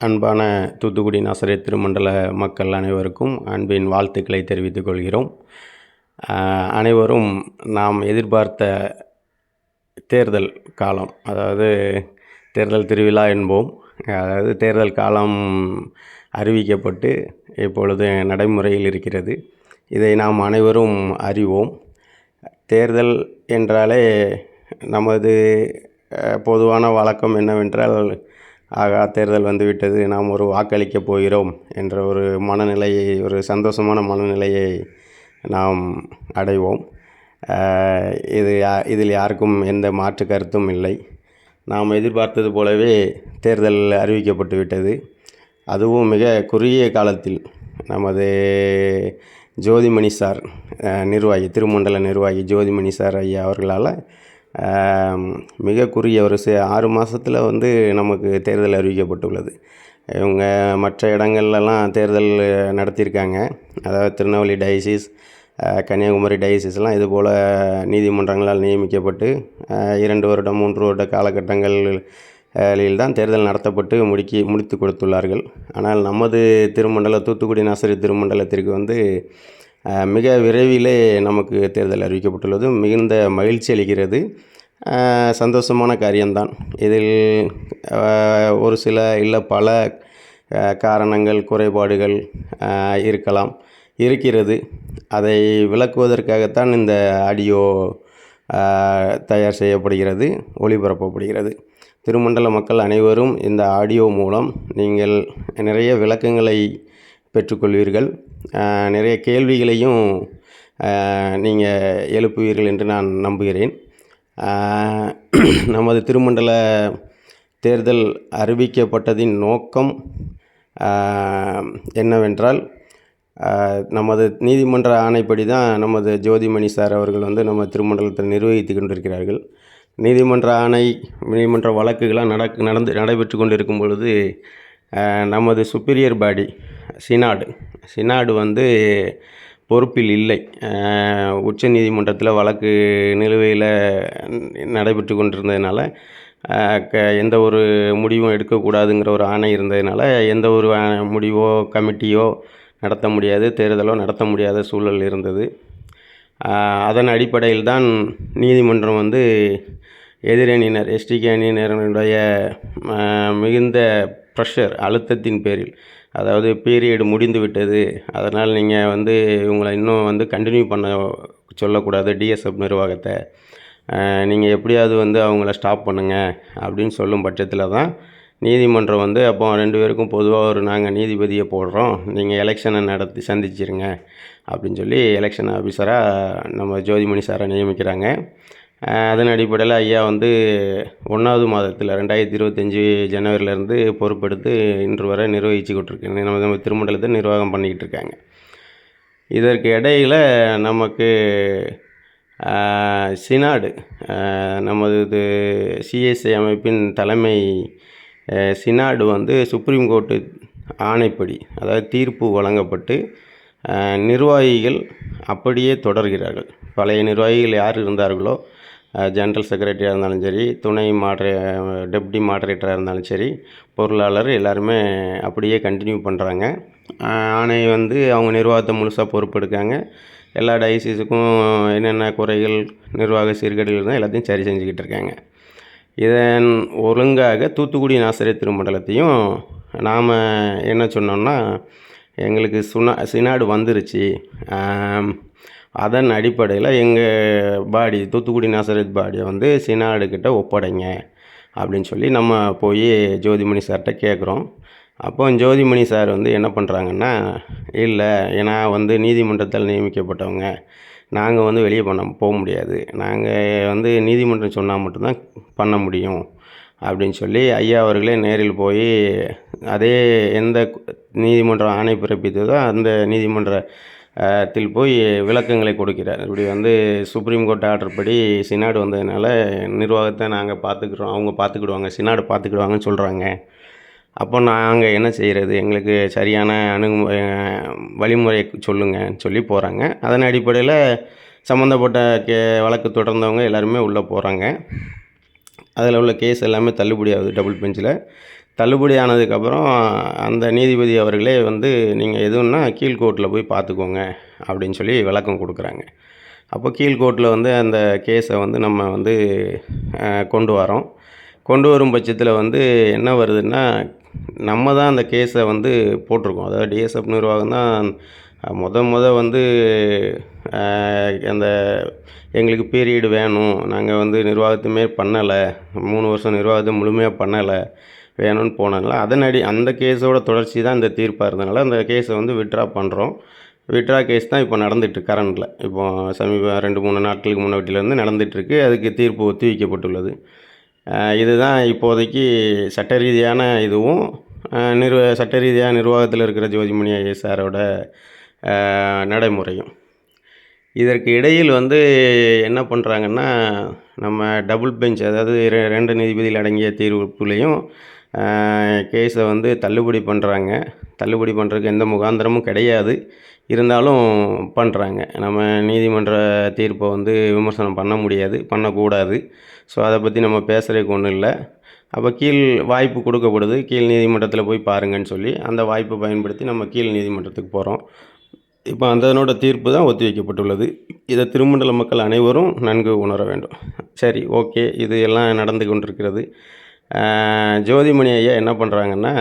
அன்பான தூத்துக்குடி நாசரே திருமண்டல மக்கள் அனைவருக்கும் அன்பின் வாழ்த்துக்களை தெரிவித்துக் கொள்கிறோம். அனைவரும் நாம் எதிர்பார்த்த தேர்தல் காலம் அதாவது தேர்தல் திருவிழா என்போம். அதாவது தேர்தல் காலம் அறிவிக்கப்பட்டு இப்பொழுது நடைமுறையில் இருக்கிறது. இதை நாம் அனைவரும் அறிவோம். தேர்தல் என்றாலே நமது பொதுவான வழக்கம் என்னவென்றால் ஆகா தேர்தல் வந்துவிட்டது. நாம் ஒரு வாக்களிக்கப் போகிறோம் என்ற ஒரு மனநிலையை ஒரு சந்தோஷமான மனநிலையை நாம் அடைவோம். இது யா- இதில் யாருக்கும் எந்த மாற்று கருத்தும் இல்லை. நாம் எதிர்பார்த்தது போலவே தேர்தல் அறிவிக்கப்பட்டு விட்டது. அதுவும் மிக குறுகிய காலத்தில் நமது ஜோதிமணி சார் நிர்வாகி திருமண்டல நிர்வாகி ஜோதிமணி சார் ஐயா அவர்களால் மிக குறுகிய ஒரு ஆறு மாதத்தில் வந்து நமக்கு தேர்தல் அறிவிக்கப்பட்டுள்ளது. இவங்க மற்ற இடங்கள்லலாம் தேர்தல் நடத்தியிருக்காங்க. அதாவது திருநெல்வேலி டயசிஸ் கன்னியாகுமரி டயசிஸ்லாம் இது போல் நீதிமன்றங்களால் நியமிக்கப்பட்டு இரண்டு வருடம் மூன்று வருட காலகட்டங்களில் தான் தேர்தல் நடத்தப்பட்டு முடிக்கி முடித்து கொடுத்துள்ளார்கள். ஆனால் நமது திருமண்டல தூத்துக்குடி நாசரி திருமண்டலத்திற்கு வந்து மிக விரைவிலே நமக்கு தேர்தல் அறிவிக்கப்பட்டுள்ளது. மிகுந்த மகிழ்ச்சி அளிக்கிறது. சந்தோஷமான காரியம்தான். இதில் ஒரு சில இல்லை பல காரணங்கள் குறைபாடுகள் இருக்கலாம் இருக்கிறது. அதை விளக்குவதற்காகத்தான் இந்த ஆடியோ தயார் செய்யப்படுகிறது ஒளிபரப்பப்படுகிறது. திருமண்டல மக்கள் அனைவரும் இந்த ஆடியோ மூலம் நீங்கள் நிறைய விளக்கங்களை பெற்றுக்கொள்வீர்கள். நிறைய கேள்விகளையும் நீங்கள் எழுப்புவீர்கள் என்று நான் நம்புகிறேன். நமது திருமண்டல தேர்தல் அறிவிக்கப்பட்டதின் நோக்கம் என்னவென்றால் நமது நீதிமன்ற ஆணைப்படி தான் நமது ஜோதிமணி சார் அவர்கள் வந்து நம்ம திருமண்டலத்தை நிர்வகித்து கொண்டிருக்கிறார்கள். நீதிமன்ற ஆணை நீதிமன்ற வழக்குகளாக நடக்கு நடந்து நடைபெற்று கொண்டிருக்கும் பொழுது நமது சுப்பீரியர் பாடி சினாடு. சினாடு வந்து பொறுப்பில் இல்லை. உச்ச நீதிமன்றத்தில் வழக்கு நிலுவையில் நடைபெற்று கொண்டிருந்ததுனால க எந்த ஒரு முடிவும் எடுக்கக்கூடாதுங்கிற ஒரு ஆணை இருந்ததுனால எந்த ஒரு முடிவோ கமிட்டியோ நடத்த முடியாது தேர்தலோ நடத்த முடியாத சூழல் இருந்தது. அதன் அடிப்படையில் தான் நீதிமன்றம் வந்து எதிரணியினர் எஸ்டிகே அணியினருடைய மிகுந்த ப்ரெஷர் அழுத்தத்தின் பேரில் அதாவது பீரியடு முடிந்து விட்டது அதனால் நீங்கள் வந்து இவங்களை இன்னும் வந்து கண்டினியூ பண்ண சொல்லக்கூடாது டிஎஸ்எஃப் நிர்வாகத்தை. நீங்கள் எப்படியாவது வந்து அவங்கள ஸ்டாப் பண்ணுங்கள் அப்படின்னு சொல்லும் பட்சத்தில் தான் நீதிமன்றம் வந்து அப்போ ரெண்டு பேருக்கும் பொதுவாக ஒரு நாங்கள் நீதிபதியை போடுறோம். நீங்கள் எலெக்ஷனை நடத்தி சந்திச்சிருங்க அப்படின்னு சொல்லி எலெக்ஷன் ஆஃபீஸராக நம்ம ஜோதிமணி சாரை நியமிக்கிறாங்க. அதன் அடிப்படையில் ஐயா வந்து ஒன்றாவது மாதத்தில் ரெண்டாயிரத்தி இருபத்தஞ்சி ஜனவரியிலேருந்து பொறுப்பெடுத்து இன்று வரை நிர்வகிச்சுக்கிட்டு இருக்கு நம்ம நம்ம திருமண்டலத்தை நிர்வாகம் பண்ணிக்கிட்டு இருக்காங்க இதற்கு இடையில் நமக்கு சினாடு நமது இது சிஎஸ்ஐ அமைப்பின் தலைமை சினாடு வந்து சுப்ரீம் கோர்ட்டு ஆணைப்படி அதாவது தீர்ப்பு வழங்கப்பட்டு நிர்வாகிகள் அப்படியே தொடர்கிறார்கள். பழைய நிர்வாகிகள் யார் இருந்தார்களோ ஜென்ரல் செக்ரட்டரியாக இருந்தாலும் சரி துணை மாட்ரே டெப்டி மாட்ரேட்டராக இருந்தாலும் சரி பொருளாளர் எல்லாருமே அப்படியே கண்டினியூ பண்ணுறாங்க ஆணை வந்து அவங்க நிர்வாகத்தை முழுசாக பொறுப்பெடுக்காங்க. எல்லா டயசிஸுக்கும் என்னென்ன குறைகள் நிர்வாக சீர்கேடுகள் இருந்தால் எல்லாத்தையும் சரி செஞ்சுக்கிட்டு இருக்காங்க. இதன் ஒழுங்காக தூத்துக்குடி நாசிரியர் திருமண்டலத்தையும் நாம் என்ன சொன்னோம்னா எங்களுக்கு சுனா சினாடு வந்துருச்சு. அதன் அடிப்படையில் எங்கள் பாடி தூத்துக்குடி நாசரத் பாடியை வந்து சினாடுக்கிட்ட ஒப்படைங்க அப்படின்னு சொல்லி நம்ம போய் ஜோதிமணி சார்கிட்ட கேட்குறோம் அப்போ ஜோதிமணி சார் வந்து என்ன பண்ணுறாங்கன்னா இல்லை ஏன்னா வந்து நீதிமன்றத்தால் நியமிக்கப்பட்டவங்க. நாங்கள் வந்து வெளியே பண்ண போக முடியாது. நாங்கள் வந்து நீதிமன்றம் சொன்னால் மட்டும்தான் பண்ண முடியும். அப்படின்னு சொல்லி ஐயா அவர்களே நேரில் போய் அதே எந்த நீதிமன்றம் ஆணை பிறப்பித்ததோ அந்த நீதிமன்ற அஹ், த்தில் போய் விளக்கங்களை கொடுக்கிறார். இப்படி வந்து சுப்ரீம் கோர்ட் ஆர்டர் படி சினாடு வந்ததுனால நிர்வாகத்தை நாங்கள் பார்த்துக்குறோம். அவங்க பார்த்துக்கிடுவாங்க. சினாடு பார்த்துக்கிடுவாங்கன்னு சொல்கிறாங்க அப்போ நாங்கள் என்ன செய்கிறது எங்களுக்கு சரியான அணுகுமுறை வழிமுறை சொல்லுங்கன்னு சொல்லி போகிறாங்க அதன் அடிப்படையில் சம்மந்தப்பட்ட கே வழக்கு தொடர்ந்தவங்க எல்லாருமே உள்ளே போகிறாங்க அதில் உள்ள கேஸ் எல்லாமே தள்ளுபடி ஆகுது டபுள் பெஞ்சில் தள்ளுபடி ஆனதுக்கப்புறம் அந்த நீதிபதி அவர்களே வந்து நீங்கள் எதுவும்னா கீழ்கோர்ட்டில் போய் பார்த்துக்கோங்க அப்படின்னு சொல்லி விளக்கம் கொடுக்குறாங்க. அப்போ கீழ்கோர்ட்டில் வந்து அந்த கேஸை வந்து நம்ம வந்து கொண்டு வரோம். கொண்டு வரும் பட்சத்தில் வந்து என்ன வருதுன்னா நம்ம தான் அந்த கேஸை வந்து போட்டிருக்கோம். அதாவது டிஎஸ்எஃப் நிர்வாகம் தான் முத முத வந்து அந்த எங்களுக்கு பீரியடு வேணும். நாங்கள் வந்து நிர்வாகத்துமே பண்ணலை. மூணு வருஷம் நிர்வாகத்தை முழுமையாக பண்ணலை. வேணும்னு போனாங்களா? அதனடி அந்த கேஸோட தொடர்ச்சி தான் இந்த தீர்ப்பாக இருந்தனால அந்த கேஸை வந்து விட்ரா பண்ணுறோம் விட்ரா கேஸ் தான் இப்போ நடந்துட்டு கரண்டில் இப்போ சமீப ரெண்டு மூணு நாட்களுக்கு முன்னாடியிலேருந்து நடந்துகிட்ருக்கு அதுக்கு தீர்ப்பு ஒத்தி வைக்கப்பட்டுள்ளது. இதுதான் இப்போதைக்கு சட்ட ரீதியான இதுவும் நிர்வ சட்ட ரீதியாக நிர்வாகத்தில் இருக்கிற ஜோதிமணி ஐஎஸ் சாரோட நடைமுறையும். இதற்கு இடையில் வந்து என்ன பண்ணுறாங்கன்னா நம்ம டபுள் பெஞ்ச் அதாவது ரெ- ரெண்டு நீதிபதிகள் அடங்கிய தீர்ப்புலையும் கேஸை வந்து தள்ளுபடி பண்ணுறாங்க தள்ளுபடி பண்ணுறதுக்கு எந்த முகாந்திரமும் கிடையாது. இருந்தாலும் பண்ணுறாங்க நம்ம நீதிமன்ற தீர்ப்பை வந்து விமர்சனம் பண்ண முடியாது பண்ணக்கூடாது. ஸோ அதை பற்றி நம்ம பேசுகிறதுக்கு ஒன்றும் இல்லை. அப்போ கீழ் வாய்ப்பு கொடுக்கப்படுது. கீழ் நீதிமன்றத்தில் போய் பாருங்கன்னு சொல்லி அந்த வாய்ப்பை பயன்படுத்தி நம்ம கீழ் நீதிமன்றத்துக்கு போகிறோம் இப்போ அதனோட தீர்ப்பு தான் ஒத்தி வைக்கப்பட்டுள்ளது. இதை திருமண்டல மக்கள் அனைவரும் நன்கு உணர வேண்டும். சரி ஓகே. இது எல்லாம் நடந்து கொண்டிருக்கிறது. ஜோதிமணி ஐயா என்ன பண்ணுறாங்கன்னா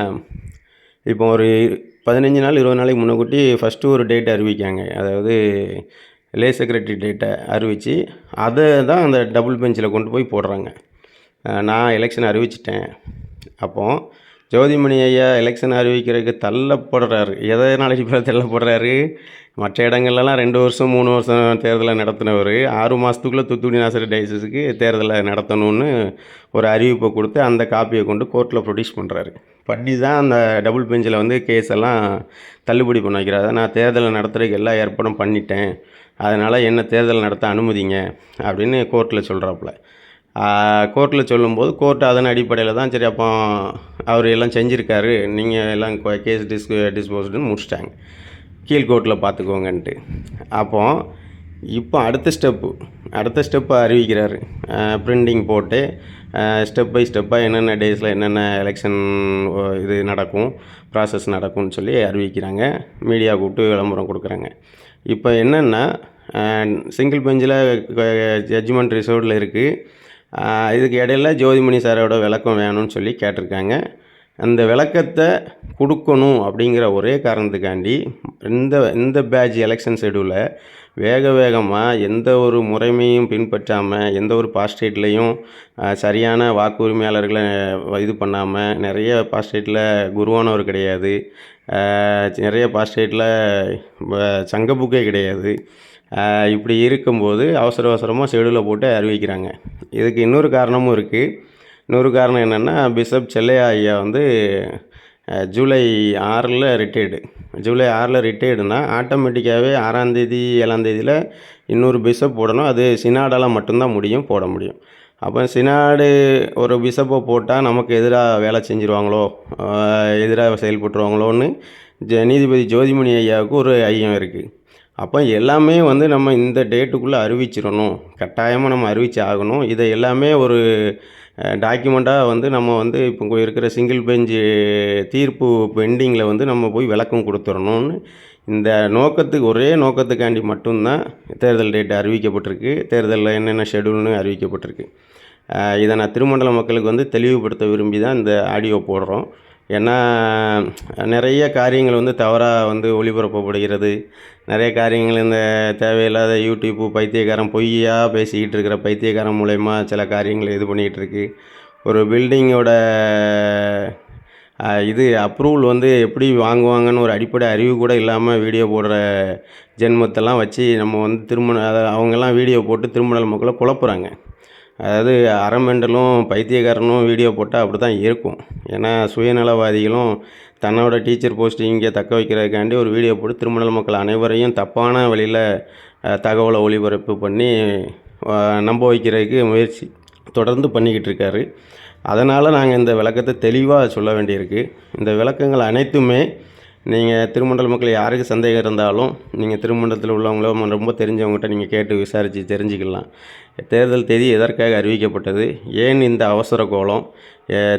இப்போ ஒரு பதினஞ்சு நாள் இருபது நாளைக்கு முன்னக்கூட்டி ஃபஸ்ட்டு ஒரு டேட் அறிவிக்காங்க. அதாவது லே செக்ரட்டரி டேட்டை அறிவித்து அதை தான் அந்த டபுள் பெஞ்சில் கொண்டு போய் போடுறாங்க. நான் எலெக்ஷன் அறிவிச்சிட்டேன். அப்போது ஜோதிமணி ஐயா எலெக்ஷன் அறிவிக்கிறதுக்கு தள்ளப்படுறாரு. எதனால் இப்போ தள்ளப்படுறாரு? மற்ற இடங்கள்லாம் ரெண்டு வருஷம் மூணு வருஷம் தேர்தலை நடத்தினவர். ஆறு மாதத்துக்குள்ளே தூத்துக்குடி நாசரி டைசஸுக்கு தேர்தலை நடத்தணும்னு ஒரு அறிவிப்பை கொடுத்து அந்த காப்பியை கொண்டு கோர்ட்டில் ப்ரொடியூஸ் பண்ணுறாரு பண்ணி தான் அந்த டபுள் பெஞ்சில் வந்து கேஸ் எல்லாம் தள்ளுபடி பண்ண வைக்கிறாரு. நான் தேர்தலை நடத்துறதுக்கு எல்லா ஏற்பாடும் பண்ணிட்டேன். அதனால் என்ன தேர்தல் நடத்த அனுமதிங்க அப்படின்னு கோர்ட்டில் சொல்கிறாப்புல கோர்ட்டில் சொல்லும்போது கோர்ட் அதன் அடிப்படையில் தான் சரி அப்போ அவர் எல்லாம் செஞ்சுருக்காரு. நீங்கள் எல்லாம் கேஸ் டிஸ் டிஸ்போஸ்டுன்னு முடிச்சிட்டாங்க. கீழ்கோர்ட்டில் பார்த்துக்கோங்கன்ட்டு அப்போ இப்போ அடுத்த ஸ்டெப்பு அடுத்த ஸ்டெப்பை அறிவிக்கிறாரு. பிரிண்டிங் போட்டு ஸ்டெப் பை ஸ்டெப்பாக என்னென்ன டேஸில் என்னென்ன எலெக்ஷன் இது நடக்கும் ப்ராசஸ் நடக்கும்னு சொல்லி அறிவிக்கிறாங்க. மீடியா கூப்பிட்டு விளம்பரம் கொடுக்குறாங்க. இப்போ என்னென்னா சிங்கிள் பெஞ்சில் ஜட்ஜ்மெண்ட் ரிசர்வ்டில் இருக்குது இதுக்கு இடையில ஜோதிமணி சாரோட விளக்கம் வேணும்னு சொல்லி கேட்டிருக்காங்க. அந்த விளக்கத்தை கொடுக்கணும் அப்படிங்கிற ஒரே காரணத்துக்காண்டி இந்த இந்த பேட்ச் எலெக்ஷன் ஷெடியூலை வேக வேகமாக எந்த ஒரு முறைமையும் பின்பற்றாமல் எந்த ஒரு பாஸ்டேட்லேயும் சரியான வாக்குரிமையாளர்களை இது பண்ணாமல் நிறைய பாஸ்டேட்டில் குருவானவர் கிடையாது. நிறைய பாஸ்டேட்டில் சங்க புக்கே கிடையாது. இப்படி இருக்கும்போது அவசர அவசரமாக ஷெடியூலை போட்டு அறிவிக்கிறாங்க. இதுக்கு இன்னொரு காரணமும் இருக்குது இன்னொரு காரணம் என்னென்னா பிஷப் செல்லையா ஐயா வந்து ஜூலை ஆறில் ரிட்டையர்டு ஜூலை ஆறில் ரிட்டையர்டுனா ஆட்டோமேட்டிக்காகவே ஆறாந்தேதி ஏழாந்தேதியில் இன்னொரு பிஷப் போடணும். அது சினாடால் மட்டும்தான் முடியும் போட முடியும். அப்போ சினாடு ஒரு பிஷப்பை போட்டால் நமக்கு எதிராக வேலை செஞ்சுருவாங்களோ? எதிராக செயல்பட்டுருவாங்களோன்னு ஜ நீதிபதி ஜோதிமணி ஐயாவுக்கு ஒரு ஐயம் இருக்குது அப்போ எல்லாமே வந்து நம்ம இந்த டேட்டுக்குள்ளே அறிவிச்சிடணும் கட்டாயமாக நம்ம அறிவிச்சு ஆகணும். இதை எல்லாமே ஒரு டாக்குமெண்ட்டாக வந்து நம்ம வந்து இப்போ இருக்கிற சிங்கிள் பெஞ்சு தீர்ப்பு பெண்டிங்கில் வந்து நம்ம போய் விளக்கம் கொடுத்துடணும்னு இந்த நோக்கத்துக்கு ஒரே நோக்கத்துக்காண்டி மட்டும்தான் தேர்தல் டேட் அறிவிக்கப்பட்டிருக்கு. தேர்தலில் என்னென்ன ஷெடியூல்னு அறிவிக்கப்பட்டிருக்கு. இதை நான் திருமண்டல மக்களுக்கு வந்து தெளிவுபடுத்த விரும்பி தான் இந்த ஆடியோ போடுறோம். ஏன்னா நிறைய காரியங்கள் வந்து தவறாக வந்து ஒளிபரப்பப்படுகிறது. நிறைய காரியங்கள் இந்த தேவையில்லாத யூடியூப்பு பைத்தியக்காரன் பொய்யாக பேசிக்கிட்டு இருக்கிற பைத்தியக்காரன் மூலயமா சில காரியங்கள் இது பண்ணிகிட்ருக்கு ஒரு பில்டிங்கோட இது அப்ரூவல் வந்து எப்படி வாங்குவாங்கன்னு ஒரு அடிப்படை அறிவு கூட இல்லாமல் வீடியோ போடுற ஜென்மத்தெல்லாம் வச்சு நம்ம வந்து திருமண அதை அவங்கெல்லாம் வீடியோ போட்டு திருமண மக்களை குழப்புறாங்க. அதாவது அறமெண்டலும் பைத்தியக்காரனும் வீடியோ போட்டால் அப்படி தான் இருக்கும். ஏன்னா சுயநலவாதிகளும் தன்னோட டீச்சர் போஸ்டிங்கை தக்க வைக்கிறதுக்காண்டி ஒரு வீடியோ போட்டு திருமணல் மக்கள் அனைவரையும் தப்பான வழியில் தகவலை ஒளிபரப்பு பண்ணி நம்ப வைக்கிறதுக்கு முயற்சி தொடர்ந்து பண்ணிக்கிட்டு இருக்காரு. அதனால் நாங்கள் இந்த விளக்கத்தை தெளிவாக சொல்ல வேண்டியிருக்கு. இந்த விளக்கங்கள் அனைத்துமே நீங்கள் திருமண்டல மக்கள் யாருக்கு சந்தேகம் இருந்தாலும் நீங்கள் திருமண்டலத்தில் உள்ளவங்களோ ரொம்ப தெரிஞ்சவங்ககிட்ட நீங்கள் கேட்டு விசாரித்து தெரிஞ்சுக்கலாம். தேர்தல் தேதி எதற்காக அறிவிக்கப்பட்டது? ஏன் இந்த அவசர கோலம்?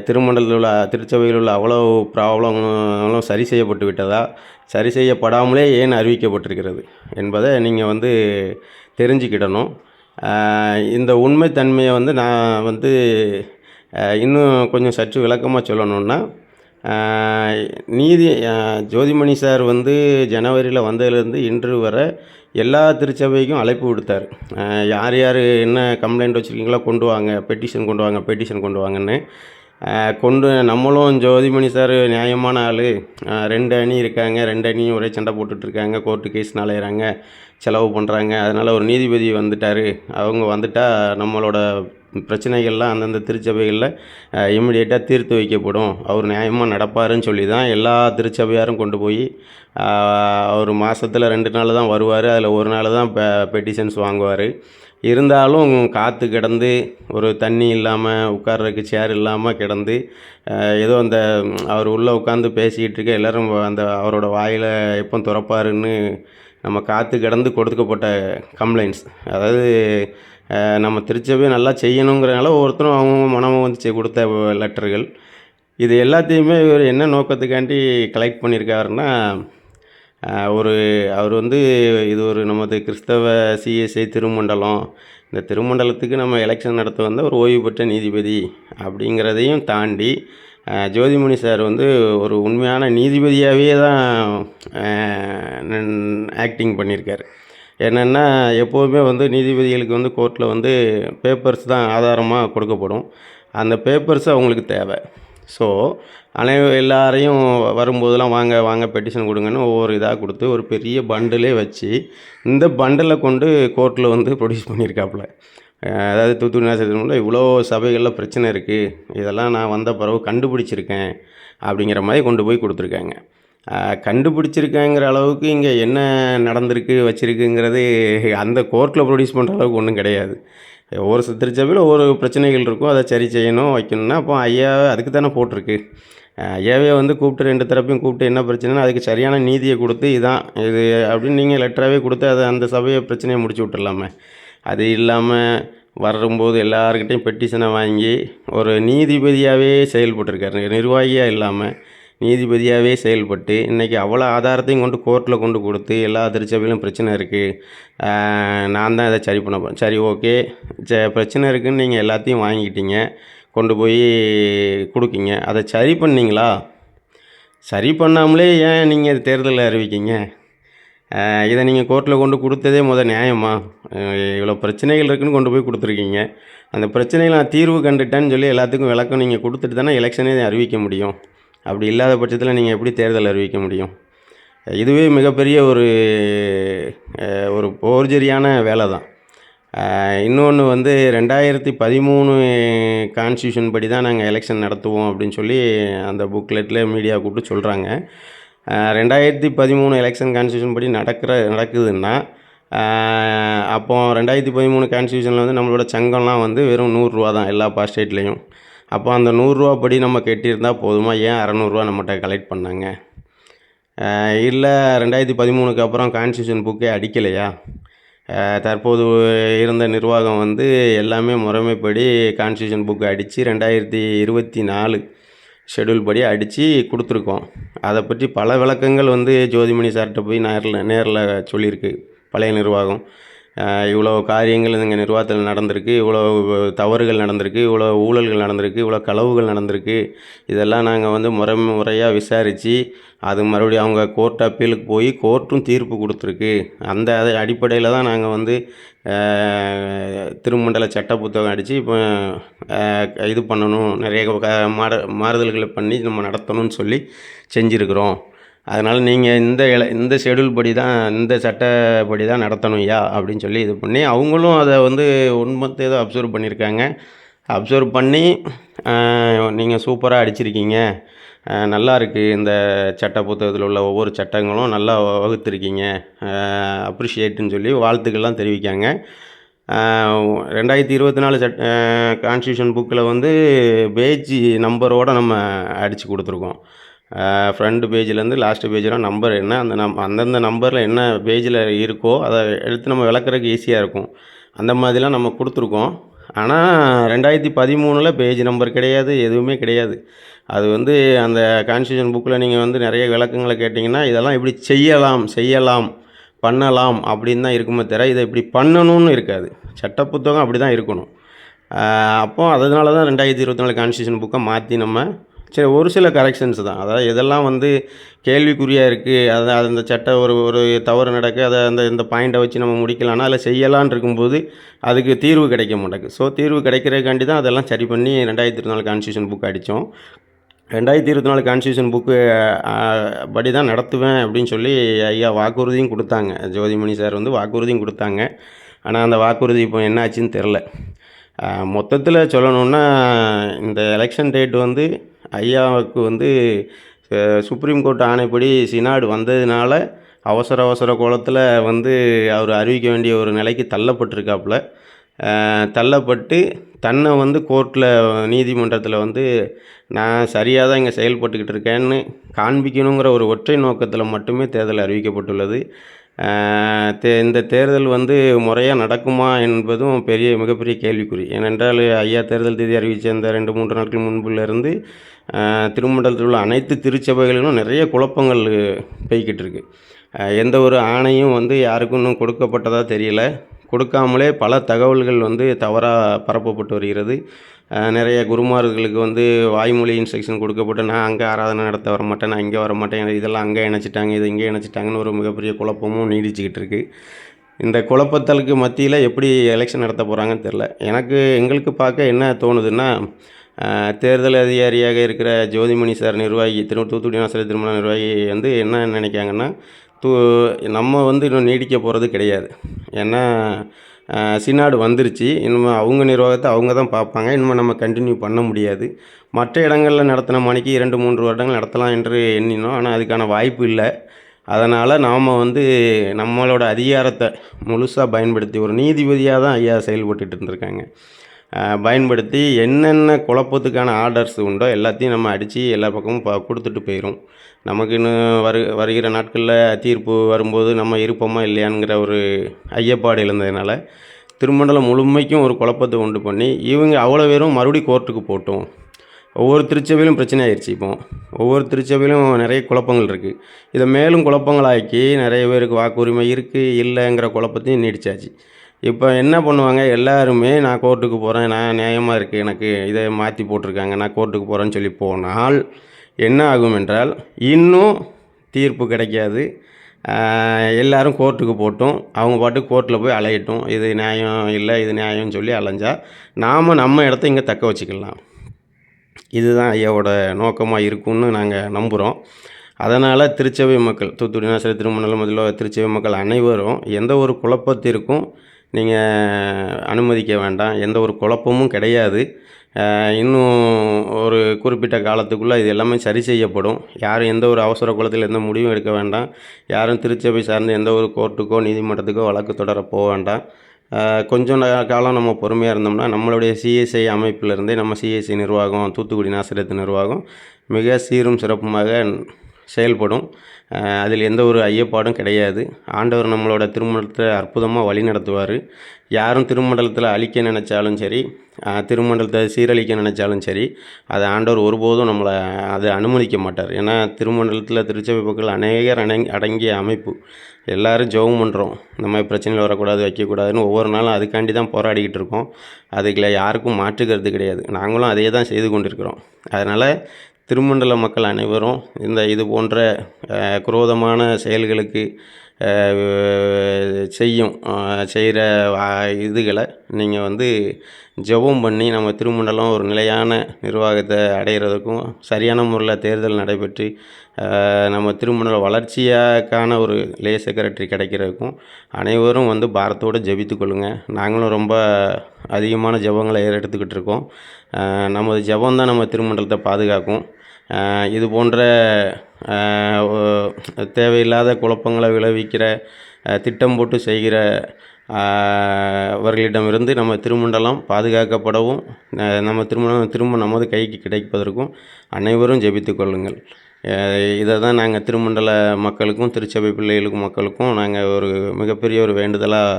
திருமண்டலத்தில் உள்ள திருச்சபையில் உள்ள அவ்வளோ ப்ராப்ளங்களும் சரி செய்யப்பட்டு விட்டதா? சரி செய்யப்படாமலே ஏன் அறிவிக்கப்பட்டிருக்கிறது? என்பதை நீங்கள் வந்து தெரிஞ்சுக்கிடணும். இந்த உண்மைத்தன்மையை வந்து நான் வந்து இன்னும் கொஞ்சம் சற்று விளக்கமாக சொல்லணுன்னா நீதி ஜோதிமணி சார் வந்து ஜனவரியில் வந்ததுலேருந்து இன்று வரை எல்லா திருச்சபைக்கும் அழைப்பு விடுத்தார். யார் யார் என்ன கம்ப்ளைண்ட் வச்சுருக்கீங்களோ கொண்டு வாங்க பெட்டிஷன் கொண்டு வாங்க பெட்டிஷன் கொண்டு வாங்கன்னு. கொண்டு நம்மளும் ஜோதிமணி சார் நியாயமான ஆள். ரெண்டு அணி இருக்காங்க ரெண்டு அணியும் ஒரே சண்டை போட்டுட்ருக்காங்க கோர்ட்டு கேஸ் நாளையிறாங்க செலவு பண்ணுறாங்க அதனால் ஒரு நீதிபதி வந்துட்டார். அவங்க வந்துட்டால் நம்மளோட பிரச்சனைகள்லாம் அந்தந்த திருச்சபைகளில் இம்மிடியேட்டாக தீர்த்து வைக்கப்படும். அவர் நியாயமாக நடப்பாருன்னு சொல்லி தான் எல்லா திருச்சபையாரும் கொண்டு போய் அவர் மாதத்தில் ரெண்டு நாள் தான் வருவார். அதில் ஒரு நாள் தான் பெ பெட்டிஷன்ஸ் வாங்குவார். இருந்தாலும் காற்று கிடந்து ஒரு தண்ணி இல்லாமல் உட்கார்றதுக்கு சேர் இல்லாமல் கிடந்து ஏதோ அந்த அவர் உள்ளே உட்காந்து பேசிக்கிட்டு இருக்க எல்லோரும் அந்த அவரோட வாயில் எப்போ திறப்பாருன்னு நம்ம காற்று கிடந்து கொடுக்கப்பட்ட கம்ப்ளைண்ட்ஸ் அதாவது நம்ம திருச்சபையை நல்லா செய்யணுங்கிறனால ஒவ்வொருத்தரும் அவங்கவுங்க மனமும் வந்து கொடுத்த லெட்டர்கள். இது எல்லாத்தையுமே இவர் என்ன நோக்கத்துக்காண்டி கலெக்ட் பண்ணியிருக்காருன்னா ஒரு அவர் வந்து இது ஒரு நமது கிறிஸ்தவ சிஎஸ்ஐ திருமண்டலம். இந்த திருமண்டலத்துக்கு நம்ம எலெக்ஷன் நடத்த வந்த ஒரு ஓய்வு பெற்ற நீதிபதி அப்படிங்கிறதையும் தாண்டி ஜோதிமணி சார் வந்து ஒரு உண்மையான நீதிபதியாகவே தான் ஆக்டிங் பண்ணியிருக்காரு. என்னென்னா எப்போதுமே வந்து நீதிபதிகளுக்கு வந்து கோர்ட்டில் வந்து பேப்பர்ஸ் தான் ஆதாரமாக கொடுக்கப்படும். அந்த பேப்பர்ஸ் அவங்களுக்கு தேவை. ஸோ அனை எல்லாரையும் வரும்போதெல்லாம் வாங்க வாங்க பெட்டிஷன் கொடுங்கன்னு ஒவ்வொரு இதாக கொடுத்து ஒரு பெரிய பண்டிலே வச்சு இந்த பண்டிலை கொண்டு கோர்ட்டில் வந்து ப்ரொடியூஸ் பண்ணியிருக்காப்புல. அதாவது தூத்துக்குடி நாசத்தில் இவ்வளோ சபைகளில் பிரச்சனை இருக்குது இதெல்லாம் நான் வந்த பிறகு கண்டுபிடிச்சிருக்கேன் அப்படிங்கிற மாதிரி கொண்டு போய் கொடுத்துருக்காங்க. கண்டுபிடிச்சிருக்கேங்கிற அளவுக்கு இங்கே என்ன நடந்திருக்கு வச்சுருக்குங்கிறது அந்த கோர்ட்டில் ப்ரொடியூஸ் பண்ணுற அளவுக்கு ஒன்றும் கிடையாது. ஒவ்வொரு சி- திருச்சபையில் ஒவ்வொரு பிரச்சனைகள் இருக்கும் அதை சரி செய்யணும் வைக்கணும்னா அப்போ ஐயாவே அதுக்கு தானே போட்டிருக்கு. ஐயாவே வந்து கூப்பிட்டு ரெண்டு தரப்பையும் கூப்பிட்டு என்ன பிரச்சனைனா அதுக்கு சரியான நீதியை கொடுத்து இதான் இது அப்படின்னு நீங்கள் லெட்டராகவே கொடுத்து அதை அந்த சபையை பிரச்சனையை முடிச்சு விட்டுடலாமே அது இல்லாமல் வரும்போது எல்லாருக்கிட்டையும் பெட்டிஷனை வாங்கி ஒரு நீதிபதியாகவே செயல்பட்டிருக்காரு நிர்வாகியாக இல்லாமல் நீதிபதியாகவே செயல்பட்டு இன்றைக்கி அவ்வளோ ஆதாரத்தையும் கொண்டு கோர்ட்டில் கொண்டு கொடுத்து எல்லா திருச்சபையிலும் பிரச்சனை இருக்குது நான் தான் இதை சரி பண்ண போகிறேன் சரி ஓகே. ச பிரச்சனை இருக்குன்னு நீங்கள் எல்லாத்தையும் வாங்கிக்கிட்டீங்க. கொண்டு போய் கொடுக்கீங்க. அதை சரி பண்ணீங்களா? சரி பண்ணாமலே ஏன் நீங்கள் தேர்தலில் அறிவிக்கீங்க? இதை நீங்கள் கோர்ட்டில் கொண்டு கொடுத்ததே முத நியாயமா? இவ்வளோ பிரச்சனைகள் இருக்குன்னு கொண்டு போய் கொடுத்துருக்கீங்க. அந்த பிரச்சனைகளை நான் தீர்வு கண்டுட்டேன்னு சொல்லி எல்லாத்துக்கும் விளக்கம் நீங்கள் கொடுத்துட்டு தானே எலெக்ஷனே அறிவிக்க முடியும். அப்படி இல்லாத பட்சத்தில் நீங்கள் எப்படி தேர்தல் அறிவிக்க முடியும்? இதுவே மிகப்பெரிய ஒரு ஒரு போர்ஜரியான வேலை தான் இன்னொன்று வந்து ரெண்டாயிரத்தி பதிமூணு கான்ஸ்டியூஷன் படி தான் நாங்கள் எலெக்ஷன் நடத்துவோம் அப்படின்னு சொல்லி அந்த புக்லெட்டில் மீடியா கூப்பிட்டு சொல்கிறாங்க ரெண்டாயிரத்தி பதிமூணு எலெக்ஷன் கான்ஸ்டியூஷன் படி நடக்கிற நடக்குதுன்னா அப்போது அப்போ ரெண்டாயிரத்தி பதிமூணு கான்ஸ்டியூஷனில் வந்து நம்மளோட சங்கம்லாம் வந்து வெறும் நூறுரூவா தான் எல்லா பாஸ்டேட்லேயும் அப்போ அந்த நூறுரூவா படி நம்ம கட்டியிருந்தால் போதுமா? ஏன் அறநூறுவா நம்மகிட்ட கலெக்ட் பண்ணாங்க? இல்லை ரெண்டாயிரத்தி பதிமூணுக்கு அப்புறம் கான்ஸ்டியூஷன் புக்கே அடிக்கலையா? தற்போது இருந்த நிர்வாகம் வந்து எல்லாமே முறைமைப்படி கான்ஸ்டியூஷன் புக்கு அடித்து ரெண்டாயிரத்தி இருபத்தி நாலு ஷெட்யூல் படி அடித்து கொடுத்துருக்கோம். அதை பற்றி பல விளக்கங்கள் வந்து ஜோதிமணி சார்கிட்ட போய் நேரில் நேரில் சொல்லியிருக்கு பழைய நிர்வாகம். இவ்வளோ காரியங்கள் எங்கள் நிர்வாகத்தில் நடந்திருக்கு இவ்வளோ தவறுகள் நடந்திருக்கு இவ்வளோ ஊழல்கள் நடந்திருக்கு இவ்வளோ களவுகள் நடந்திருக்கு. இதெல்லாம் நாங்கள் வந்து முறை முறையாக விசாரித்து அது மறுபடியும் அவங்க கோர்ட் அப்பீலுக்கு போய் கோர்ட்டும் தீர்ப்பு கொடுத்துருக்கு. அந்த அதை அடிப்படையில் தான் நாங்கள் வந்து திருமண்டல சட்ட புத்தகம் அடித்து இப்போ இது பண்ணணும் நிறைய க- மாறுதல்களை பண்ணி நம்ம நடத்தணும்னு சொல்லி செஞ்சுருக்குறோம். அதனால் நீங்கள் இந்த இல இந்த ஷெடியூல் படி தான் இந்த சட்டப்படி தான் நடத்தணும் ஐயா அப்படின்னு சொல்லி இது பண்ணி அவங்களும் அதை வந்து உண்மத்தை ஏதோ அப்சர்வ் பண்ணியிருக்காங்க. அப்சர்வ் பண்ணி நீங்கள் சூப்பராக அடிச்சிருக்கீங்க. நல்லா இருக்குது இந்த சட்ட புத்தகத்தில் உள்ள ஒவ்வொரு சட்டங்களும் நல்லா வகுத்துருக்கீங்க. அப்ரிஷியேட்டுன்னு சொல்லி வாழ்த்துக்கள்லாம் தெரிவிக்காங்க. ரெண்டாயிரத்தி இருபத்தி நாலு சட் கான்ஸ்டியூஷன் புக்கில் வந்து பேஜ் நம்பரோடு நம்ம அடித்து கொடுத்துருக்கோம். ஃப்ரண்ட் பேஜ்லேருந்து லாஸ்ட் பேஜ்லாம் நம்பர் என்ன அந்த நம் அந்தந்த நம்பரில் என்ன பேஜில் இருக்கோ அதை எடுத்து நம்ம விளக்குறதுக்கு ஈஸியாக இருக்கும். அந்த மாதிரிலாம் நம்ம கொடுத்துருக்கோம். ஆனால் ரெண்டாயிரத்தி பதிமூணில் பேஜ் நம்பர் கிடையாது எதுவுமே கிடையாது. அது வந்து அந்த கான்ஸ்டியூஷன் புக்கில் நீங்கள் வந்து நிறைய விளக்கங்களை கேட்டிங்கன்னா இதெல்லாம் இப்படி செய்யலாம் செய்யலாம் பண்ணலாம் அப்படின்னு தான் இருக்குமே தவிர இதை இப்படி பண்ணணும்னு இருக்காது. சட்ட புத்தகம் அப்படி தான் இருக்கணும் அப்போ அதனால தான் ரெண்டாயிரத்தி இருபத்தி நாலு கான்ஸ்டியூஷன் புக்கை மாற்றி நம்ம சரி ஒரு சில கரெக்ஷன்ஸ் தான். அதாவது எதெல்லாம் வந்து கேள்விக்குறியாக இருக்குது அது அது அந்த சட்டம் ஒரு ஒரு தவறு நடக்க. அதை அந்த இந்த பாயிண்ட்டை வச்சு நம்ம முடிக்கலாம்னா அதில் செய்யலான்னு இருக்கும்போது அதுக்கு தீர்வு கிடைக்க மாட்டேங்குது. ஸோ தீர்வு கிடைக்கிறதுக்காண்டி தான் அதெல்லாம் சரி பண்ணி ரெண்டாயிரத்தி இருபத்தி நாலு கான்ஸ்டியூஷன் புக் அடித்தோம். ரெண்டாயிரத்தி இருபத்தி நாலு கான்ஸ்டியூஷன் புக்கு படி தான் நடத்துவேன் அப்படின்னு சொல்லி ஐயா வாக்குறுதியும் கொடுத்தாங்க. ஜோதிமணி சார் வந்து வாக்குறுதியும் கொடுத்தாங்க. ஆனால் அந்த வாக்குறுதி இப்போ என்னாச்சுன்னு தெரில மொத்தத்தில் சொல்லணுன்னா இந்த எலெக்ஷன் டேட் வந்து ஐயாவுக்கு வந்து சுப்ரீம் கோர்ட் ஆணைப்படி சினாடு வந்ததுனால அவசர அவசர கோலத்தில் வந்து அவர் அறிவிக்க வேண்டிய ஒரு நிலைக்கு தள்ளப்பட்டிருக்காப்புல. தள்ளப்பட்டு தன்னை வந்து கோர்ட்டில் நீதிமன்றத்தில் வந்து நான் சரியாக தான் இங்கே செயல்பட்டுக்கிட்டு இருக்கேன்னு காண்பிக்கணுங்கிற ஒரு ஒற்றை நோக்கத்தில் மட்டுமே தேர்தல் அறிவிக்கப்பட்டுள்ளது. தே இந்த தேர்தல் வந்து முறையாக நடக்குமா என்பதும் பெரிய மிகப்பெரிய கேள்விக்குறி. ஏனென்றால் ஐயா தேர்தல் தேதி அறிவித்த அந்த ரெண்டு மூன்று நாட்கள் முன்புலேருந்து திருமண்டலத்தில் உள்ள அனைத்து திருச்சபைகளிலும் நிறைய குழப்பங்கள் பெய்கிட்டு இருக்குது எந்த ஒரு ஆணையும் வந்து யாருக்கும் இன்னும் கொடுக்கப்பட்டதாக தெரியல. கொடுக்காமலே பல தகவல்கள் வந்து தவறாக பரப்பப்பட்டு வருகிறது. நிறைய குருமார்களுக்கு வந்து வாய்மொழி இன்ஸ்ட்ரக்ஷன் கொடுக்கப்பட்டு நான் அங்கே ஆராதனை நடத்த வர மாட்டேன் நான் இங்கே வர மாட்டேன் இதெல்லாம் அங்கே இணைச்சிட்டாங்க இது இங்கே இணைச்சிட்டாங்கன்னு ஒரு மிகப்பெரிய குழப்பமும் நீடிச்சுக்கிட்டு இருக்குது இந்த குழப்பத்தலுக்கு மத்தியில் எப்படி எலெக்ஷன் நடத்த போகிறாங்கன்னு தெரில எனக்கு எங்களுக்கு பார்க்க என்ன தோணுதுன்னா தேர்தல் அதிகாரியாக இருக்கிற ஜோதிமணி சார் நிர்வாகி திரு தூத்துக்குடி ஆசிரியர் திருமண நிர்வாகி வந்து என்ன நினைக்காங்கன்னா தூ நம்ம வந்து இன்னும் நீடிக்க போகிறது கிடையாது. ஏன்னா சினாடு வந்துருச்சு. இனிமேல் அவங்க நிர்வாகத்தை அவங்க தான் பார்ப்பாங்க. இனிமேல் நம்ம கண்டினியூ பண்ண முடியாது. மற்ற இடங்களில் நடத்தின மணிக்கு இரண்டு மூன்று வருடங்கள் நடத்தலாம் என்று எண்ணினோம். ஆனால் அதுக்கான வாய்ப்பு இல்லை. அதனால் நாம் வந்து நம்மளோட அதிகாரத்தை முழுசாக பயன்படுத்தி ஒரு நீதிபதியாக தான் ஐயா செயல்பட்டுட்டு இருந்திருக்காங்க. பயன்படுத்தி என்னென்ன குழப்பத்துக்கான ஆர்டர்ஸ் உண்டோ எல்லாத்தையும் நம்ம அடித்து எல்லா பக்கமும் ப கொடுத்துட்டு போயிடும் நமக்கு இன்னும் வரு வருகிற நாட்களில் தீர்ப்பு வரும்போது நம்ம இருப்போமா இல்லையாங்கிற ஒரு ஐயப்பாடு எழுந்ததுனால திருமண்டலம் முழுமைக்கும் ஒரு குழப்பத்தை உண்டு பண்ணி இவங்க அவ்வளோ பேரும் மறுபடியும் கோர்ட்டுக்கு போட்டோம். ஒவ்வொரு திருச்சபையிலும் பிரச்சனை ஆயிடுச்சு இப்போ. ஒவ்வொரு திருச்சபையிலும் நிறைய குழப்பங்கள் இருக்குது இதை மேலும் குழப்பங்களாக்கி நிறைய பேருக்கு வாக்குரிமை இருக்குது இல்லைங்கிற குழப்பத்தையும் நீடிச்சாச்சு. இப்போ என்ன பண்ணுவாங்க? எல்லாருமே நான் கோர்ட்டுக்கு போகிறேன் நான் நியாயமாக இருக்குது எனக்கு இதை மாற்றி போட்டிருக்காங்க நான் கோர்ட்டுக்கு போகிறேன்னு சொல்லி போனால் என்ன ஆகும் என்றால் இன்னும் தீர்ப்பு கிடைக்காது. எல்லோரும் கோர்ட்டுக்கு போட்டும் அவங்க பாட்டு கோர்ட்டில் போய் அலையட்டும் இது நியாயம் இல்லை இது நியாயம்னு சொல்லி அலைஞ்சால் நாம் நம்ம இடத்த இங்கே தக்க வச்சுக்கலாம். இதுதான் ஐயாவோட நோக்கமாக இருக்கும்னு நாங்கள் நம்புகிறோம் அதனால் திருச்சபை மக்கள் தூத்துக்குடி நாசரி திருமணம் முதல்ல திருச்சபை மக்கள் அனைவரும் எந்த ஒரு குழப்பத்திற்கும் நீங்கள் அனுமதிக்க வேண்டாம். எந்த ஒரு குழப்பமும் கிடையாது. இன்னும் ஒரு குறிப்பிட்ட காலத்துக்குள்ளே இது எல்லாமே சரி செய்யப்படும். யாரும் எந்த ஒரு அவசர குலத்தில் எந்த முடிவும் எடுக்க வேண்டாம். யாரும் திருச்சபை சார்ந்து எந்த ஒரு கோர்ட்டுக்கோ நீதிமன்றத்துக்கோ வழக்கு தொடர போக வேண்டாம். கொஞ்சம் நா- காலம் நம்ம பொறுமையாக இருந்தோம்னா நம்மளுடைய சிஎஸ்ஐ அமைப்பிலிருந்தே நம்ம சிஎஸ்ஐ நிர்வாகம் தூத்துக்குடி நாசிரியத்து நிர்வாகம் மிக சீரும் சிறப்புமாக செயல்படும். அதில் எந்த ஒரு ஐயப்பாடும் கிடையாது. ஆண்டவர் நம்மளோட திருமணத்தை அற்புதமாக வழி நடத்துவார் யாரும் திருமண்டலத்தில் அழிக்க நினச்சாலும் சரி திருமண்டலத்தை சீரழிக்க நினச்சாலும் சரி அதை ஆண்டவர் ஒருபோதும் நம்மளை அதை அனுமதிக்க மாட்டார். ஏன்னா திருமண்டலத்தில் திருச்சபை மக்கள் அநேகர் அடங் அடங்கிய அமைப்பு. எல்லோரும் ஜெபம் பண்ணுறோம் இந்த மாதிரி பிரச்சனைகள் வரக்கூடாது வைக்கக்கூடாதுன்னு ஒவ்வொரு நாளும் அதுக்காண்டி தான் போராடிக்கிட்டு இருக்கோம். அதுக்குள்ள யாருக்கும் மாற்றுக்கிறது கிடையாது. நாங்களும் அதே தான் செய்து கொண்டிருக்கிறோம். அதனால் திருமண்டல மக்கள் அனைவரும் இந்த இது போன்ற குரோதமான செயல்களுக்கு செய்யும் செய்கிற இதுகளை நீங்கள் வந்து ஜெபம் பண்ணி நம்ம திருமண்டலம் ஒரு நிலையான நிர்வாகத்தை அடையிறதுக்கும் சரியான முறையில் தேர்தல் நடைபெற்று நம்ம திருமண வளர்ச்சியாக்கான ஒரு லே செக்ரட்டரி கிடைக்கிறதுக்கும் அனைவரும் வந்து பாரத்தோடு ஜெபித்து கொள்ளுங்கள் நாங்களும் ரொம்ப அதிகமான ஜெபங்களை ஏறெடுத்துக்கிட்டு இருக்கோம். நமது ஜெபம் தான் நம்ம திருமண்டலத்தை பாதுகாக்கும். இது போன்ற தேவையில்லாத குழப்பங்களை விளைவிக்கிற திட்டம் போட்டு செய்கிற வர்களிடமிருந்து நம்ம திருமண்டலம் பாதுகாக்கப்படவும் நம்ம திருமணம் திரும்ப நமது கைக்கு கிடைப்பதற்கும் அனைவரும் ஜெபித்து கொள்ளுங்கள். இதை தான் நாங்கள் திருமண்டல மக்களுக்கும் திருச்சபை பிள்ளைகளுக்கும் மக்களுக்கும் நாங்கள் ஒரு மிகப்பெரிய ஒரு வேண்டுதலாக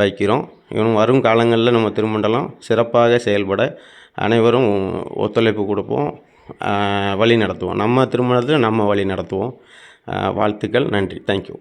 வைக்கிறோம். இன்னும் வரும் காலங்களில் நம்ம திருமண்டலம் சிறப்பாக செயல்பட அனைவரும் ஒத்துழைப்பு கொடுப்போம். வழி நடத்துவோம். நம்ம திருமணத்தில் நம்ம வழி நடத்துவோம். வாழ்த்துக்கள். நன்றி. தேங்க்யூ